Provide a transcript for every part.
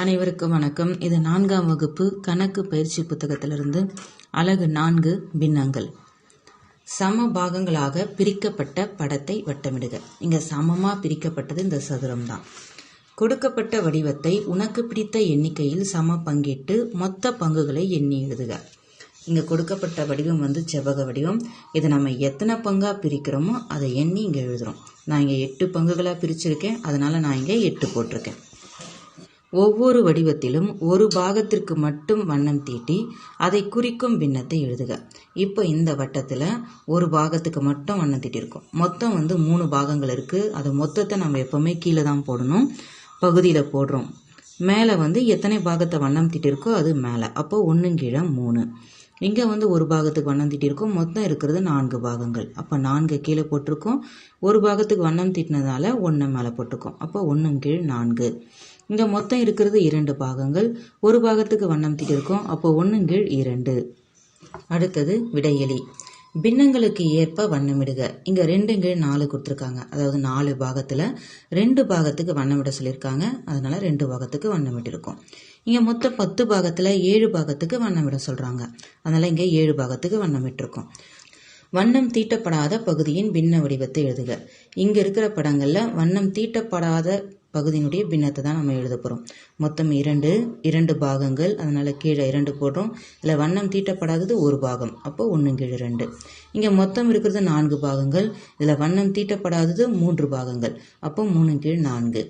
அனைவருக்கும் வணக்கம். இது நான்காம் வகுப்பு கணக்கு பயிற்சி புத்தகத்திலிருந்து அலகு நான்கு பின்னங்கள். சம பாகங்களாக பிரிக்கப்பட்ட படத்தை வட்டமிடுக. இங்க சமமா பிரிக்கப்பட்டது இந்த சதுரம் தான் கொடுக்கப்பட்ட வடிவத்தை உனக்கு பிடித்த எண்ணிக்கையில் சம பங்கிட்டு மொத்த பங்குகளை எண்ணி எழுதுக. இங்க கொடுக்கப்பட்ட வடிவம் வந்து செவ்வக வடிவம். இதை நம்ம எத்தனை பங்கா பிரிக்கிறோமோ அதை எண்ணி இங்க எழுதுறோம். நான் இங்க எட்டு பங்குகளா பிரிச்சிருக்கேன். அதனால நான் இங்க எட்டு போட்டிருக்கேன். ஒவ்வொரு வடிவத்திலும் ஒரு பாகத்திற்கு மட்டும் வண்ணம் தீட்டி அதை குறிக்கும் பின்னத்தை எழுதுக. இப்போ இந்த வட்டத்தில் ஒரு பாகத்துக்கு மட்டும் வண்ணம் தீட்டியிருக்கோம் மொத்தம் வந்து மூணு பாகங்கள் இருக்குது அது மொத்தத்தை நம்ம எப்போவுமே கீழே தான் போடணும். பகுதியில் போடுறோம். மேலே வந்து எத்தனை பாகத்தை வண்ணம் தீட்டிருக்கோ அது மேலே. அப்போ ஒன்றும் கீழே மூணு. இங்கே வந்து ஒரு பாகத்துக்கு வண்ணம் தீட்டியிருக்கோம் மொத்தம் இருக்கிறது நான்கு பாகங்கள். அப்போ நான்கு கீழே போட்டிருக்கோம். ஒரு பாகத்துக்கு வண்ணம் தீட்டினதால ஒன்று மேலே போட்டிருக்கோம். அப்போ ஒன்று கீழ் நான்கு. இங்கே மொத்தம் இருக்கிறது இரண்டு பாகங்கள். ஒரு பாகத்துக்கு வண்ணம் தீட்டிருக்கோம். அப்போ ஒன்று கீழ் இரண்டு. அடுத்தது விடையலி பின்னங்களுக்கு ஏற்ப வண்ணமிடுக. இங்கே ரெண்டு கீழ் நாலு கொடுத்துருக்காங்க. அதாவது நாலு பாகத்தில் ரெண்டு பாகத்துக்கு வண்ணமிட சொல்லியிருக்காங்க. அதனால் ரெண்டு பாகத்துக்கு வண்ணமிட்டிருக்கோம். இங்கே மொத்தம் பத்து பாகத்தில் ஏழு பாகத்துக்கு வண்ணமிட சொல்கிறாங்க அதனால் இங்கே ஏழு பாகத்துக்கு வண்ணமிட்டிருக்கோம். வண்ணம் தீட்டப்படாத பகுதியின் பின்ன வடிவத்தை எழுதுக. இங்கே இருக்கிற படங்களில் வண்ணம் தீட்டப்படாத பகுதியினுடைய பின்னத்தை தான் நம்ம எழுத போகிறோம் மொத்தம் இரண்டு இரண்டு பாகங்கள் அதனால் கீழே இரண்டு போடுறோம். இதில் வண்ணம் தீட்டப்படாதது ஒரு பாகம் அப்போ ஒன்று கீழே ரெண்டு. இங்கே மொத்தம் இருக்கிறது நான்கு பாகங்கள் இதில் வண்ணம் தீட்டப்படாதது மூன்று பாகங்கள் அப்போ மூணு கீழ் நான்கு.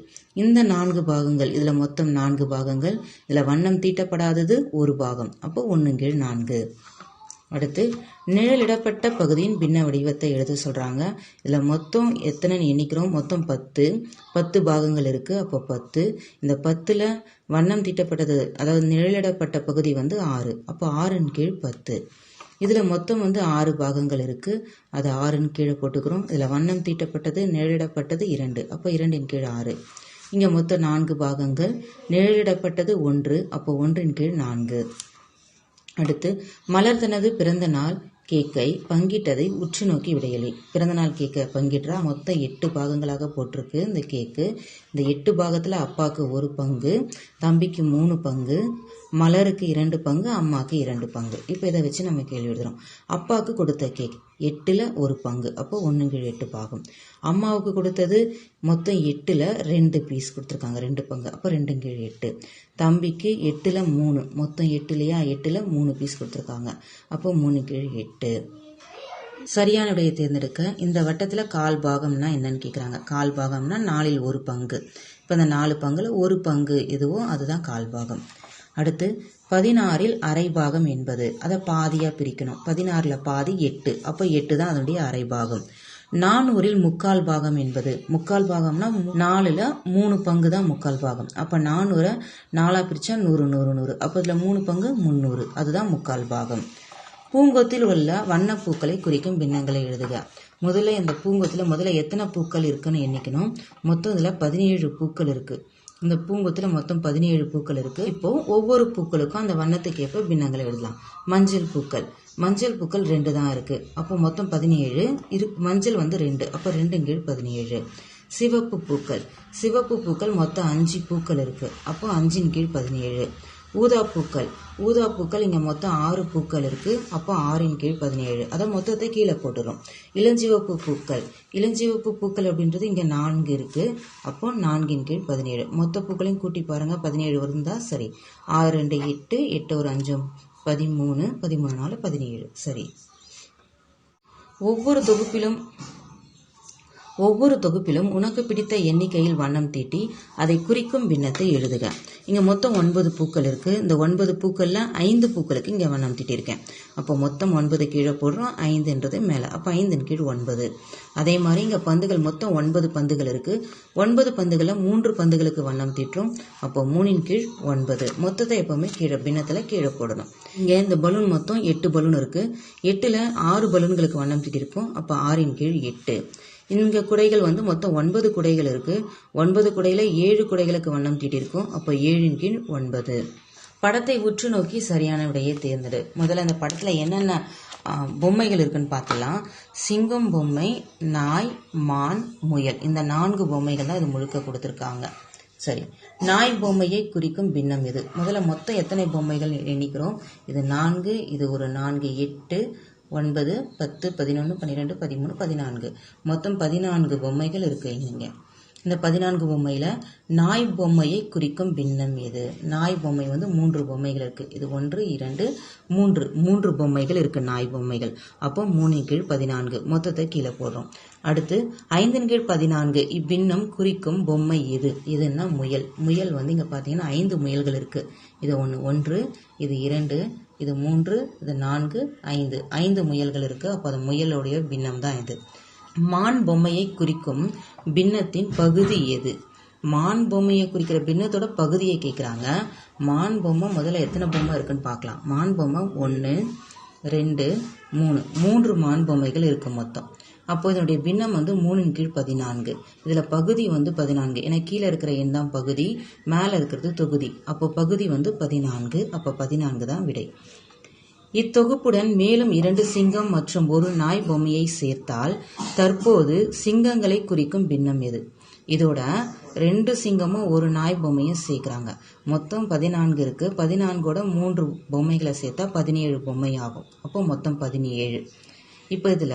இந்த நான்கு பாகங்கள் இதில் மொத்தம் நான்கு பாகங்கள் இதில் வண்ணம் தீட்டப்படாதது ஒரு பாகம் அப்போ ஒன்று கீழ் நான்கு. அடுத்து நிழலிடப்பட்ட பகுதியின் பின்ன வடிவத்தை எழுத சொல்கிறாங்க இதில் மொத்தம் எத்தனை எண்ணிக்கிறோம்? மொத்தம் பத்து. பத்து பாகங்கள் இருக்குது அப்போ பத்து. இந்த பத்தில் வண்ணம் தீட்டப்பட்டது அதாவது நிழலிடப்பட்ட பகுதி வந்து ஆறு. அப்போ ஆறின் கீழ் பத்து. இதில் மொத்தம் வந்து ஆறு பாகங்கள் இருக்குது அது ஆறின் கீழே போட்டுக்கிறோம். இதில் வண்ணம் தீட்டப்பட்டது நிழலிடப்பட்டது இரண்டு. அப்போ இரண்டின் கீழ் ஆறு. இங்கே மொத்தம் நான்கு பாகங்கள். நிழலிடப்பட்டது ஒன்று. அப்போ ஒன்றின் கீழ் நான்கு. அடுத்து மலர் தனது பிறந்த நாள் கேக்கை பங்கிட்டதை உற்று நோக்கி விடையலி. பிறந்த நாள் கேக்கை பங்கிட்டா மொத்தம் எட்டு பாகங்களாக போட்டிருக்கு இந்த கேக்கு. இந்த எட்டு பாகத்தில் அப்பாவுக்கு ஒரு பங்கு தம்பிக்கு மூணு பங்கு மலருக்கு இரண்டு பங்கு அம்மாவுக்கு இரண்டு பங்கு. இப்போ இதை வச்சு நம்ம கேள்வி எழுதுகிறோம் அப்பாவுக்கு கொடுத்த கேக். எட்டில் ஒரு பங்கு. அப்போ ஒன்று கீழ் எட்டு பாகம். அம்மாவுக்கு கொடுத்தது மொத்தம் எட்டில் ரெண்டு பீஸ் கொடுத்துருக்காங்க. ரெண்டு பங்கு. அப்போ ரெண்டு கீழ் எட்டு. தம்பிக்கு எட்டில் மூணு. மொத்தம் எட்டுலையா? எட்டில் மூணு பீஸ் கொடுத்துருக்காங்க. அப்போ மூணு கீழ் எட்டு. சரியான விடையை தேர்ந்தெடுக்க. இந்த வட்டத்தில் கால் பாகம்னா என்னன்னு கேட்குறாங்க கால் பாகம்னா நாலில் ஒரு பங்கு. இப்போ இந்த நாலு பங்கில் ஒரு பங்கு எதுவோ அதுதான் கால் பாகம். அடுத்து பதினாறில் அரை பாகம் என்பது. அதை பாதியாக பிரிக்கணும். பதினாறில் பாதி எட்டு. அப்போ எட்டு தான் அதனுடைய அரை பாகம் நானூறில் முக்கால் பாகம் என்பது. முக்கால் பாகம்னா நாலில் மூணு பங்கு தான் முக்கால் பாகம். அப்போ நானூறை நாலாக பிரித்தா நூறு நூறு நூறு. அப்போ இதில் மூணு பங்கு முந்நூறு அதுதான் முக்கால் பாகம். பூங்கொத்தில் உள்ள வண்ணப்பூக்களை குறிக்கும் பின்னங்களை எழுதுக. முதல்ல இந்த பூங்கொத்தில் முதல்ல எத்தனை பூக்கள் இருக்குன்னு எண்ணிக்கணும். மொத்தம் இதில் பதினேழு பூக்கள் இருக்குது இந்த பூங்கொத்தில் மொத்தம் பதினேழு பூக்கள் இருக்குது இப்போ ஒவ்வொரு பூக்களுக்கும் அந்த வண்ணத்துக்கு ஏற்ப பின்னங்களை எழுதலாம். மஞ்சள் பூக்கள். மஞ்சள் பூக்கள் ரெண்டு தான் இருக்குது அப்போ மொத்தம் பதினேழு. இரு மஞ்சள் வந்து ரெண்டு. அப்போ ரெண்டு கீழ் பதினேழு. சிவப்பு பூக்கள். சிவப்பு பூக்கள் மொத்தம் அஞ்சு பூக்கள் இருக்குது அப்போ அஞ்சின் கீழ் பதினேழு. ஊதா பூக்கள். ஊதா பூக்கள் இங்கே மொத்தம் ஆறு பூக்கள் இருக்குது அப்போ ஆறின் கீழ் பதினேழு. அதை மொத்தத்தை கீழே போட்டுரும் இளஞ்சிவப்பு பூக்கள். இளஞ்சிவப்பு பூக்கள் அப்படின்றது இங்கே நான்கு இருக்குது அப்போ நான்கின் கீழ் பதினேழு. மொத்த பூக்களையும் கூட்டி பாருங்கள் பதினேழு வருந்தா சரி. ஆறு ரெண்டு எட்டு. எட்டு ஒரு அஞ்சு பதிமூணு. பதிமூணு நாலு பதினேழு. சரி. ஒவ்வொரு தொகுப்பிலும் ஒவ்வொரு தொகுப்பிலும் உனக்கு பிடித்த எண்ணிக்கையில் வண்ணம் தீட்டி அதை குறிக்கும் பின்னத்தை எழுதுக. இங்கே மொத்தம் ஒன்பது பூக்கள் இருக்குது இந்த ஒன்பது பூக்களில் ஐந்து பூக்களுக்கு இங்கே வண்ணம் தீட்டியிருக்கேன் அப்போ மொத்தம் ஒன்பது கீழே போடுறோம். ஐந்துன்றது மேலே. அப்போ ஐந்தின் கீழ் ஒன்பது. அதே மாதிரி இங்கே பந்துகள் மொத்தம் ஒன்பது பந்துகள் இருக்குது ஒன்பது பந்துகளில் மூன்று பந்துகளுக்கு வண்ணம் தீட்டுறோம். அப்போ மூணின் கீழ் ஒன்பது. மொத்தத்தை எப்போவுமே கீழே பின்னத்தில் கீழே போடணும். இங்கே இந்த பலூன் மொத்தம் எட்டு பலூன் இருக்குது எட்டில் ஆறு பலூன்களுக்கு வண்ணம் தீட்டியிருக்கோம் அப்போ ஆறின் கீழ் எட்டு. இங்கே குடைகள் வந்து மொத்தம் ஒன்பது குடைகள் இருக்குது ஒன்பது குடையில் ஏழு குடைகளுக்கு வண்ணம் தீட்டியிருக்கோம் அப்போ ஏழின் கீழ் ஒன்பது. படத்தை உற்று நோக்கி சரியான விடையை தேர்ந்தெடு. முதல்ல அந்த படத்தில் என்னென்ன பொம்மைகள் இருக்குன்னு பார்த்துலாம் சிங்கம் பொம்மை நாய் மான் முயல். இந்த நான்கு பொம்மைகள் தான் இது முழுக்க கொடுத்துருக்காங்க. சரி. நாய் பொம்மையை குறிக்கும் பின்னம் இது. முதல்ல மொத்தம் எத்தனை பொம்மைகள் எண்ணிக்கிறோம்? இது நான்கு இது ஒரு நான்கு எட்டு ஒன்பது பத்து பதினொன்று பன்னிரெண்டு பதிமூணு பதினான்கு. மொத்தம் பதினான்கு பொம்மைகள் இருக்கு இங்கே. இந்த பதினான்கு பொம்மையில் நாய் பொம்மையை குறிக்கும் பின்னம் எது? நாய் பொம்மை வந்து மூன்று பொம்மைகள் இருக்குது இது ஒன்று இரண்டு மூன்று. மூன்று பொம்மைகள் இருக்குது நாய் பொம்மைகள். அப்போ மூணின் கீழ் பதினான்கு. மொத்தத்தை கீழே போடுறோம். அடுத்து ஐந்தின் கீழ் பதினான்கு. இப்பின்னம் குறிக்கும் பொம்மை எது? இதுன்னா முயல். முயல் வந்து இங்கே பார்த்தீங்கன்னா ஐந்து முயல்கள் இருக்குது இது ஒன்று ஒன்று இது இரண்டு இது மூன்று இது நான்கு ஐந்து. ஐந்து முயல்கள் இருக்கு. அப்போ அது முயலுடைய பின்னம் தான் இது. மான் பொம்மையை குறிக்கும் பின்னத்தின் பகுதி எது? மான் பொம்மையை குறிக்கிற பின்னத்தோட பகுதியை கேட்குறாங்க. மான் பொம்மை முதல்ல எத்தனை பொம்மை இருக்குன்னு பார்க்கலாம். மான் பொம்மை ஒன்று ரெண்டு மூணு. மூன்று மான் பொம்மைகள் இருக்கு மொத்தம். அப்போ இதனுடைய பின்னம் வந்து மூணின் கீழ் பதினான்கு. இதில் பகுதி வந்து பதினான்கு. ஏன்னா கீழே இருக்கிற எண் தான் பகுதி மேலே இருக்கிறது தொகுதி. அப்போ பகுதி வந்து பதினான்கு. அப்போ பதினான்கு தான் விடை. இத்தொகுப்புடன் மேலும் இரண்டு சிங்கம் மற்றும் ஒரு நாய் பொம்மையை சேர்த்தால் தற்போது சிங்கங்களை குறிக்கும் பின்னம் எது? இதோட ரெண்டு சிங்கமும் ஒரு நாய் பொம்மையும் சேர்க்குறாங்க. மொத்தம் பதினான்கு இருக்கு. பதினான்கோட மூன்று பொம்மைகளை சேர்த்தா பதினேழு பொம்மை ஆகும். அப்போ மொத்தம் பதினேழு. இப்போ இதில்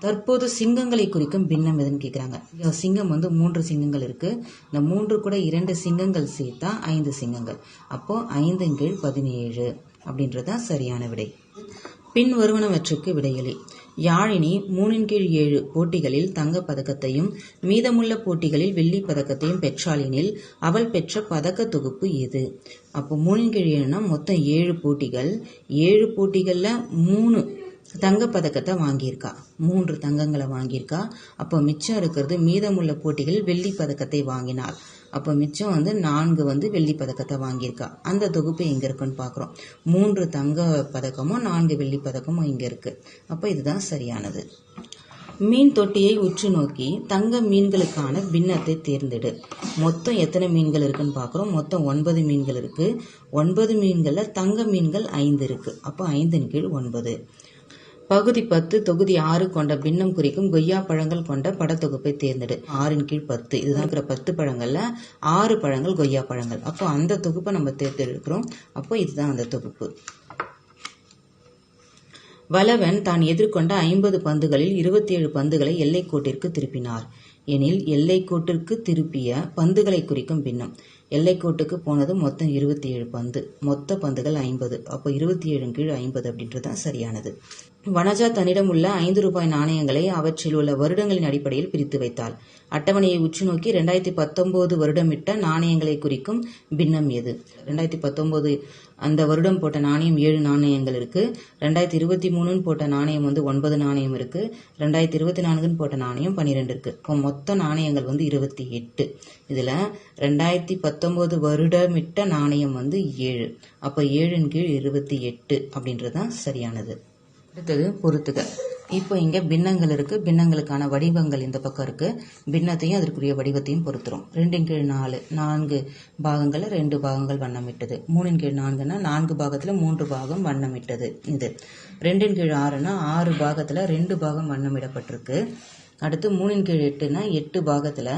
தற்போது சிங்கங்களை குறிக்கும் பின்னம் எதுன்னு கேட்குறாங்க சிங்கம் வந்து மூன்று சிங்கங்கள் இருக்குது இந்த மூன்று கூட இரண்டு சிங்கங்கள் சேர்த்தா ஐந்து சிங்கங்கள். அப்போது ஐந்தின் கீழ் பதினேழு அப்படின்றது தான் சரியான விடை. பின் வருவனவற்றுக்கு விடையளி. யாழினி மூணின் கீழ் ஏழு போட்டிகளில் தங்கப் பதக்கத்தையும் மீதமுள்ள போட்டிகளில் வெள்ளி பதக்கத்தையும் பெற்றாளினில் அவள் பெற்ற பதக்க தொகுப்பு எது? அப்போ மூணின் கீழ் ஏழுனா மொத்தம் ஏழு போட்டிகள். ஏழு போட்டிகளில் மூணு தங்கப்பதக்கத்தை வாங்கியிருக்கா. மூன்று தங்கங்களை வாங்கியிருக்கா. அப்போ மிச்சம் இருக்கிறது மீதமுள்ள போட்டிகளில் வெள்ளி பதக்கத்தை வாங்கினாள். அப்போ மிச்சம் வந்து நான்கு வந்து வெள்ளி பதக்கத்தை வாங்கியிருக்கா. அந்த தொகுப்பு எங்கே இருக்குன்னு பார்க்குறோம். மூன்று தங்க பதக்கமும் நான்கு வெள்ளி பதக்கமும் இங்கே இருக்குது அப்போ இதுதான் சரியானது. மீன் தொட்டியை உற்று நோக்கி தங்க மீன்களுக்கான பின்னத்தை தேர்ந்தெடு. மொத்தம் எத்தனை மீன்கள் இருக்குன்னு பார்க்குறோம். மொத்தம் ஒன்பது மீன்கள் இருக்குது ஒன்பது மீன்களில் தங்க மீன்கள் ஐந்து இருக்குது அப்போ ஐந்தின் கீழ் ஒன்பது. பகுதி பத்து தொகுதி ஆறு கொண்ட பின்னம் குறிக்கும் கொய்யா பழங்கள் கொண்ட படத்தொகுப்பை தேர்ந்தெடு. ஆறின் கீழ் பத்து. இதுதான் இருக்கிற பத்து பழங்கள்ல ஆறு பழங்கள் கொய்யா பழங்கள். அப்போ அந்த தொகுப்பை நம்ம தேர்ந்தெடுக்கிறோம் அப்போ இதுதான் அந்த தொகுப்பு. வலவன் தான் எதிர்கொண்ட ஐம்பது பந்துகளில் இருபத்தி ஏழு பந்துகளை எல்லைக்கோட்டிற்கு திருப்பினார். எனில் எல்லைக்கோட்டிற்கு திருப்பிய பந்துகளை குறிக்கும் பின்னம். எல்லைக்கோட்டுக்கு போனது மொத்தம் இருபத்தி ஏழு பந்து. மொத்த பந்துகள் ஐம்பது. அப்போ இருபத்தி ஏழு கீழ் ஐம்பது அப்படின்றது தான் சரியானது. வனஜா தன்னிடம் உள்ள ஐந்து ரூபாய் நாணயங்களை அவற்றில் உள்ள வருடங்களின் அடிப்படையில் பிரித்து வைத்தாள். அட்டவணையை உற்று நோக்கி ரெண்டாயிரத்தி பத்தொன்பது வருடமிட்ட நாணயங்களை குறிக்கும் பின்னம் எது? ரெண்டாயிரத்தி பத்தொன்பது அந்த வருடம் போட்ட நாணயம் ஏழு நாணயங்கள் இருக்கு. ரெண்டாயிரத்தி இருபத்தி மூணுன்னு போட்ட நாணயம் வந்து ஒன்பது நாணயம் இருக்கு. ரெண்டாயிரத்தி இருபத்தி நான்குன்னு போட்ட நாணயம் பன்னிரெண்டு இருக்கு. இப்போ மொத்த நாணயங்கள் வந்து இருபத்தி எட்டு. இதுல ரெண்டாயிரத்தி பத்தொன்பது வருடமிட்ட நாணயம் வந்து ஏழு. அப்போ ஏழின் கீழ் இருபத்தி எட்டு அப்படின்றது தான் சரியானது. அடுத்தது பொறுத்துக இப்போ இங்கே பின்னங்கள் இருக்குது பின்னங்களுக்கான வடிவங்கள் இந்த பக்கம் இருக்குது பின்னத்தையும் அதற்குரிய வடிவத்தையும் பொறுத்துறோம் ரெண்டின் கீழ் நாலு நான்கு பாகங்களில் ரெண்டு பாகங்கள் வண்ணமிட்டது. மூணின் கீழ் நான்குன்னா நான்கு பாகத்தில் மூன்று பாகம் வண்ணமிட்டது இது. ரெண்டின் கீழ் ஆறுனா ஆறு பாகத்தில் ரெண்டு பாகம் வண்ணமிடப்பட்டிருக்கு. அடுத்து மூணின் கீழ் எட்டுனா எட்டு பாகத்தில்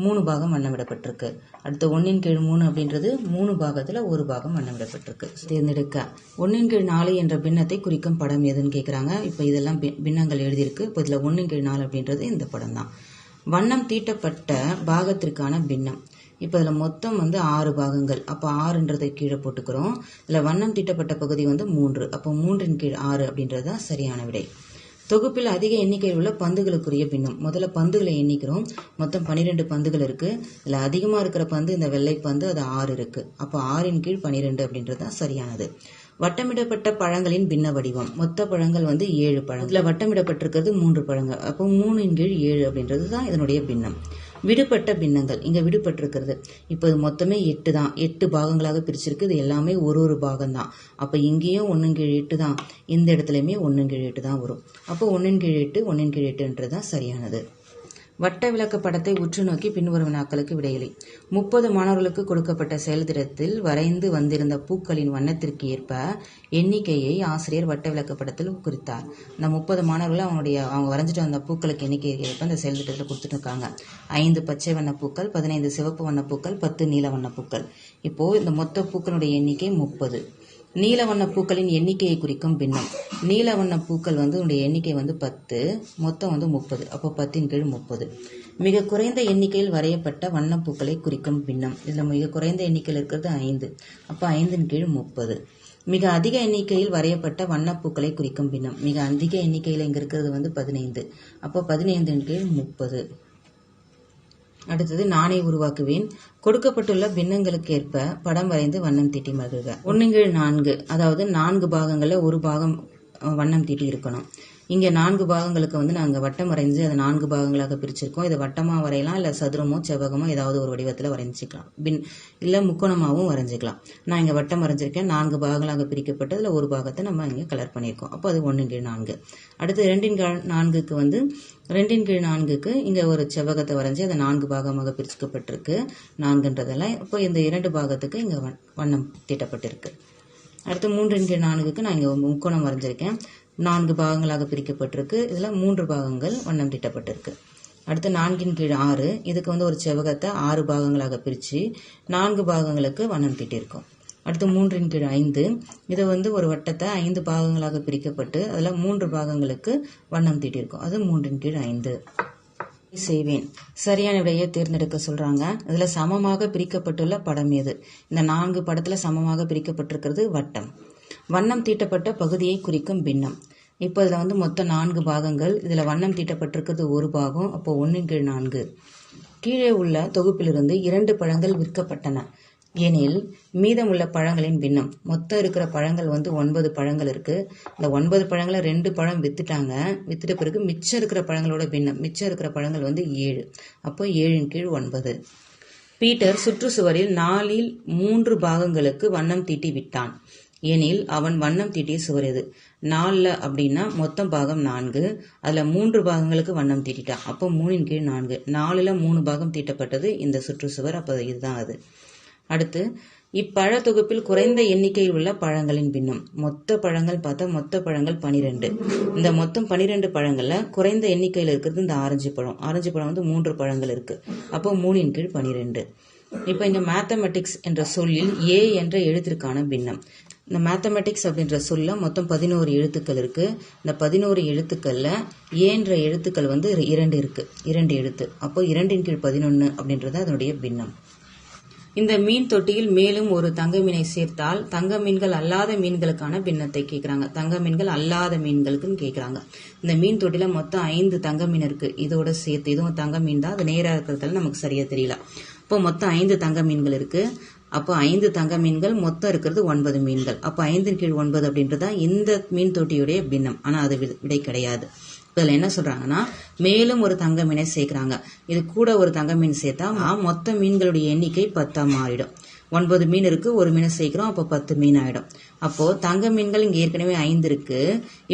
மூணு பாகம் வண்ணமிடப்பட்டிருக்கு. அடுத்து ஒன்றின் கீழ் மூணு அப்படின்றது மூணு பாகத்தில் ஒரு பாகம் வண்ணமிடப்பட்டிருக்கு. தேர்ந்தெடுக்க. ஒன்றின் கீழ் நாலு என்ற பின்னத்தை குறிக்கும் படம் எதுன்னு கேட்குறாங்க இப்போ இதெல்லாம் பின்னங்கள் எழுதியிருக்கு. இப்போ இதில் ஒன்றின் கீழ் நாலு அப்படின்றது இந்த படம் தான். வண்ணம் தீட்டப்பட்ட பாகத்திற்கான பின்னம். இப்போ இதில் மொத்தம் வந்து ஆறு பாகங்கள். அப்போ ஆறுன்றதை கீழே போட்டுக்கிறோம். இதில் வண்ணம் தீட்டப்பட்ட பகுதி வந்து மூன்று. அப்போ மூன்றின் கீழ் ஆறு அப்படின்றது தான் சரியான விடை. தொகுப்பில் அதிக எண்ணிக்கையில் உள்ள பந்துகளுக்குரிய பின்னம். முதல்ல பந்துகளை எண்ணிக்கிறோம். மொத்தம் பன்னிரெண்டு பந்துகள் இருக்கு. இதில் அதிகமாக இருக்கிற பந்து இந்த வெள்ளை பந்து அது ஆறு இருக்கு. அப்போ ஆறின் கீழ் பன்னிரெண்டு அப்படின்றது தான் சரியானது. வட்டமிடப்பட்ட பழங்களின் பின்ன வடிவம். மொத்த பழங்கள் வந்து ஏழு பழங்கள். இதில் வட்டமிடப்பட்டிருக்கிறது மூன்று பழங்கள் அப்போ மூணின் கீழ் ஏழு அப்படின்றது தான் இதனுடைய பின்னம். விடுபட்ட பின்னங்கள். இங்க விடுபட்டிருக்கிறது. இப்போ இது மொத்தமே எட்டு தான். எட்டு பாகங்களாக பிரிச்சிருக்கு. இது எல்லாமே ஒரு ஒரு பாகம் தான் அப்போ இங்கேயும் ஒன்றின் கீழ் எட்டு தான். இந்த இடத்துலையுமே ஒன்றின் கீழ் எட்டு தான் வரும். அப்போ ஒன்றின் கீழ் எட்டு ஒன்றின் கீழ் எட்டுன்றது தான் சரியானது. வட்ட விளக்க படத்தை உற்று நோக்கி பின்வரும் வினாக்களுக்கு விடையிலை. முப்பது மாணவர்களுக்கு கொடுக்கப்பட்ட செயல்திட்டத்தில் வரைந்து வந்திருந்த பூக்களின் வண்ணத்திற்கு ஏற்ப எண்ணிக்கையை ஆசிரியர் வட்ட விளக்க படத்தில் குறித்தார். இந்த முப்பது மாணவர்கள் அவங்களுடைய அவங்க வரைஞ்சிட்டு வந்த பூக்களுக்கு எண்ணிக்கைக்கு ஏற்ப அந்த செயல்திட்டத்தில் கொடுத்துட்டு இருக்காங்க ஐந்து பச்சை வண்ண பூக்கள் பதினைந்து சிவப்பு வண்ண பூக்கள் பத்து நீல வண்ண பூக்கள். இப்போ இந்த மொத்த பூக்களுடைய எண்ணிக்கை முப்பது. நீல வண்ண பூக்களின் எண்ணிக்கையை குறிக்கும் பின்னம். நீல வண்ண பூக்கள் வந்து உடைய எண்ணிக்கை வந்து பத்து மொத்தம் வந்து முப்பது. அப்போ பத்தின் கீழ் முப்பது. மிக குறைந்த எண்ணிக்கையில் வரையப்பட்ட வண்ணப்பூக்களை குறிக்கும் பின்னம். இதில் மிக குறைந்த எண்ணிக்கையில் இருக்கிறது ஐந்து. அப்போ ஐந்தின் கீழ் முப்பது. மிக அதிக எண்ணிக்கையில் வரையப்பட்ட வண்ணப்பூக்களை குறிக்கும் பின்னம். மிக அதிக எண்ணிக்கையில் இங்கே இருக்கிறது வந்து பதினைந்து. அப்போ பதினைந்தின் கீழ் முப்பது. அடுத்தது நானே உருவாக்குவேன். கொடுக்கப்பட்டுள்ள பின்னங்களுக்கு ஏற்ப படம் வரைந்து வண்ணம் தீட்டி மகிழ்க. ஒன்றுங்கீழ் நான்கு அதாவது நான்கு பாகங்களில் ஒரு பாகம் அஹ், வண்ணம் தீட்டி இருக்கணும். இங்கே நான்கு பாகங்களுக்கு வந்து நாங்கள் வட்டம் வரைஞ்சு அதை நான்கு பாகங்களாக பிரிச்சிருக்கோம். இதை வட்டமாக வரையலாம் இல்லை சதுரமோ செவ்வகமோ ஏதாவது ஒரு வடிவத்தில் வரைஞ்சிக்கலாம். பின் இல்லை முக்கோணமாகவும் வரைஞ்சிக்கலாம். நான் இங்கே வட்டம் வரைஞ்சிருக்கேன் நான்கு பாகங்களாக பிரிக்கப்பட்டு அதில் ஒரு பாகத்தை நம்ம இங்கே கலர் பண்ணியிருக்கோம். அப்போ அது ஒன்றின் கீழ் நான்கு. அடுத்து ரெண்டின் கீழ் நான்குக்கு வந்து ரெண்டின் கீழ் நான்குக்கு இங்கே ஒரு செவ்வகத்தை வரைஞ்சி அதை நான்கு பாகமாக பிரிச்சுக்கப்பட்டிருக்கு நான்குன்றதெல்லாம் இப்போ இந்த இரண்டு பாகத்துக்கு இங்கே வண்ணம் தீட்டப்பட்டிருக்கு. அடுத்து மூன்றின் கீழ் நான்குக்கு நான் இங்கே முக்கோணம் வரைஞ்சிருக்கேன். நான்கு பாகங்களாக பிரிக்கப்பட்டிருக்கு. இதில் மூன்று பாகங்கள் வண்ணம் தீட்டப்பட்டிருக்கு. அடுத்து நான்கின் கீழ் ஆறு. இதுக்கு வந்து ஒரு செவ்வகத்தை ஆறு பாகங்களாக பிரித்து நான்கு பாகங்களுக்கு வண்ணம் தீட்டியிருக்கோம் அடுத்து மூன்றின் கீழ் ஐந்து. இதை வந்து ஒரு வட்டத்தை ஐந்து பாகங்களாக பிரிக்கப்பட்டு அதில் மூன்று பாகங்களுக்கு வண்ணம் தீட்டியிருக்கோம் அது மூன்றின் கீழ் ஐந்து. செய்வேன். சரியான விடையை தேர்ந்தெடுக்க சொல்றாங்க. இதுல சமமாக பிரிக்கப்பட்டுள்ள படம் எது? இந்த நான்கு படத்துல சமமாக பிரிக்கப்பட்டிருக்கிறது வட்டம். வண்ணம் தீட்டப்பட்ட பகுதியை குறிக்கும் பின்னம். இப்போ இதில் வந்து மொத்தம் நான்கு பாகங்கள். இதில் வண்ணம் தீட்டப்பட்டிருக்கிறது ஒரு பாகம் அப்போ ஒன்றின் கீழ் நான்கு. கீழே உள்ள தொகுப்பிலிருந்து இரண்டு பழங்கள் விற்கப்பட்டன. எனில் மீதமுள்ள பழங்களின் பின்னம். மொத்தம் இருக்கிற பழங்கள் வந்து ஒன்பது பழங்கள் இருக்கு. இந்த ஒன்பது பழங்களை ரெண்டு பழம் வித்துட்டாங்க. வித்துட்ட பிறகு மிச்சம் இருக்கிற பழங்களோட பின்னம். மிச்சம் இருக்கிற பழங்கள் வந்து ஏழு. அப்போ ஏழின் கீழ் ஒன்பது. பீட்டர் சுற்றுச்சுவரில் நாலில் மூன்று பாகங்களுக்கு வண்ணம் தீட்டி விட்டான். எனில் அவன் வண்ணம் தீட்டிய சுவர் எது? நாலில் அப்படின்னா மொத்தம் பாகம் நான்கு. அதில் மூன்று பாகங்களுக்கு வண்ணம் தீட்டிட்டான். அப்போ மூணின் கீழ் நான்கு. நாலில் மூணு பாகம் தீட்டப்பட்டது இந்த சுற்றுச்சுவர் அப்போ இதுதான் அது. அடுத்து இப்பழ தொகுப்பில் குறைந்த எண்ணிக்கையில் உள்ள பழங்களின் பின்னம். மொத்த பழங்கள் பார்த்தா மொத்த பழங்கள் பனிரெண்டு. இந்த மொத்தம் பனிரெண்டு பழங்கள்ல குறைந்த எண்ணிக்கையில் இருக்கிறது இந்த ஆரஞ்சு பழம். ஆரஞ்சு பழம் வந்து மூன்று பழங்கள் இருக்கு. அப்போ மூணின் கீழ் பனிரெண்டு. இப்போ இங்க மேத்தமெட்டிக்ஸ் என்ற சொல்லில் ஏ என்ற எழுத்திற்கான பின்னம். இந்த மேத்தமெட்டிக்ஸ் அப்படின்ற சொல்ல மொத்தம் பதினோரு எழுத்துக்கள் இருக்கு. இந்த பதினோரு எழுத்துக்கள்ல ஏன்ற எழுத்துக்கள் வந்து இரண்டு இருக்கு. இரண்டு எழுத்து. அப்போ இரண்டின் கீழ் பதினொன்று அப்படின்றது அதனுடைய பின்னம். இந்த மீன் தொட்டியில் மேலும் ஒரு தங்க மீனை சேர்த்தால் தங்க மீன்கள் அல்லாத மீன்களுக்கான பின்னத்தை கேட்குறாங்க தங்க மீன்கள் அல்லாத மீன்களுக்குன்னு கேட்குறாங்க இந்த மீன் தொட்டியில் மொத்தம் ஐந்து தங்க மீன் இருக்கு. இதோட சேர்த்து இதுவும் தங்க மீன் தான். அது நேராக இருக்கிறதால நமக்கு சரியா தெரியல. இப்போ மொத்தம் ஐந்து தங்க மீன்கள் இருக்குது அப்போ ஐந்து தங்க மீன்கள் மொத்தம் இருக்கிறது ஒன்பது மீன்கள். அப்போ ஐந்தின் கீழ் ஒன்பது அப்படின்றது தான் இந்த மீன் தொட்டியுடைய பின்னம். ஆனால் அது விடை கிடையாது. இதில் என்ன சொல்கிறாங்கன்னா மேலும் ஒரு தங்க மீனை சேர்க்குறாங்க. இது கூட ஒரு தங்க மீன் சேர்த்தா மொத்த மீன்களுடைய எண்ணிக்கை பத்தாம் மாறிடும். ஒன்பது மீன் இருக்கு ஒரு மீனை சேர்க்கிறோம் அப்போ பத்து மீன் ஆயிடும். அப்போ தங்க மீன்கள் இங்கே ஏற்கனவே ஐந்து இருக்கு.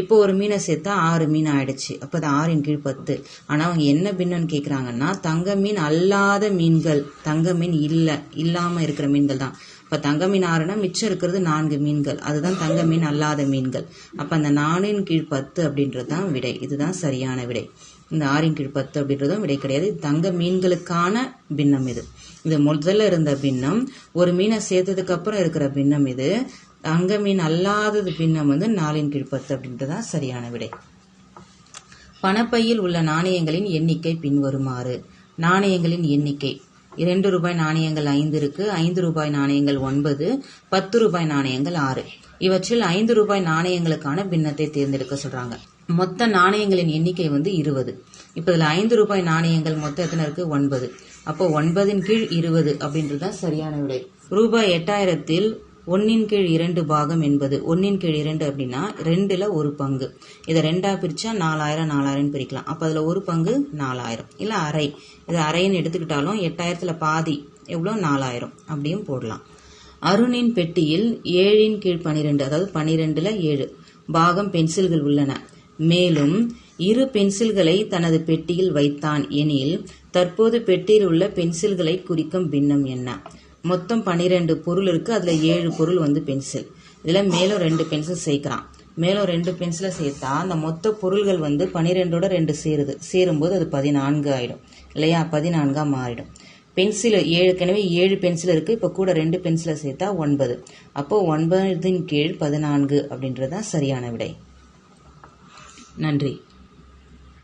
இப்போ ஒரு மீனை சேர்த்தா ஆறு மீன் ஆயிடுச்சு. அப்போ அது ஆறின் கீழ் பத்து. ஆனால் அவங்க என்ன பின்னன்னு கேட்குறாங்கன்னா தங்க மீன் அல்லாத மீன்கள் தங்க மீன் இல்லை இல்லாமல் இருக்கிற மீன்கள் தான். இப்போ தங்க மீன் ஆறுனா மிச்சம் இருக்கிறது நான்கு மீன்கள். அதுதான் தங்க மீன் அல்லாத மீன்கள். அப்போ அந்த நாலின் கீழ் பத்து அப்படின்றது தான் விடை. இதுதான் சரியான விடை. இந்த ஆறின் கீழ் பத்து அப்படின்றதும் விடை கிடையாது. தங்க மீன்களுக்கான பின்னம் இது. இது முதல்ல இருந்த பின்னம் ஒரு மீனை சேர்த்ததுக்கு அப்புறம் இருக்கிற பின்னம் இது. தங்க மீன் அல்லாதது பின்னம் வந்து நாலின் கீழ் பத்து அப்படின்றதுதான் சரியான விடை. பணப்பையில் உள்ள நாணயங்களின் எண்ணிக்கை பின்வருமாறு. நாணயங்களின் எண்ணிக்கை. இரண்டு ரூபாய் நாணயங்கள் ஐந்து இருக்கு ஐந்து ரூபாய் நாணயங்கள் ஒன்பது பத்து ரூபாய் நாணயங்கள் ஆறு. இவற்றில் ஐந்து ரூபாய் நாணயங்களுக்கான பின்னத்தை தேர்ந்தெடுக்க சொல்றாங்க. மொத்த நாணயங்களின் எண்ணிக்கை வந்து இருபது. இப்போ இதில் ஐந்து ரூபாய் நாணயங்கள் மொத்தம் எத்தனை இருக்குது ஒன்பது. அப்போ ஒன்பதின் கீழ் இருபது அப்படின்றது தான் சரியான விடை. ரூபாய் எட்டாயிரத்தில் ஒன்னின் கீழ் இரண்டு பாகம் என்பது. ஒன்னின் கீழ் இரண்டு அப்படின்னா ரெண்டில் ஒரு பங்கு. இதை ரெண்டாக பிரித்தா நாலாயிரம் நாலாயிரம் பிரிக்கலாம். அப்போ அதில் ஒரு பங்கு நாலாயிரம். இல்லை அரை. இது அரைன்னு எடுத்துக்கிட்டாலும் எட்டாயிரத்தில் பாதி எவ்வளோ? நாலாயிரம். அப்படியும் போடலாம். அருணின் பெட்டியில் ஏழின் கீழ் பனிரெண்டு. அதாவது பனிரெண்டில் ஏழு. பாகம் பென்சில்கள் உள்ளன. மேலும் இரு பென்சில்களை தனது பெட்டியில் வைத்தான். எனில் தற்போது பெட்டியில் உள்ள பென்சில்களை குறிக்கும் பின்னம் என்ன? மொத்தம் பன்னிரெண்டு பொருள் இருக்கு. அதுல ஏழு பொருள் வந்து பென்சில். இதுல மேலும் ரெண்டு பென்சில் சேர்க்கிறான். மேலும் ரெண்டு பென்சிலை சேர்த்தா அந்த மொத்த பொருள்கள் வந்து பன்னிரெண்டோட ரெண்டு சேருது. சேரும்போது அது பதினான்கு ஆயிடும். இல்லையா? பதினான்காக மாறிடும். பென்சில் ஏழுக்கெனவே ஏழு பென்சில் இருக்குது இப்போ கூட ரெண்டு பென்சிலை சேர்த்தா ஒன்பது. அப்போ ஒன்பதின் கீழ் பதினான்கு அப்படின்றது தான் சரியான விடை. நன்றி.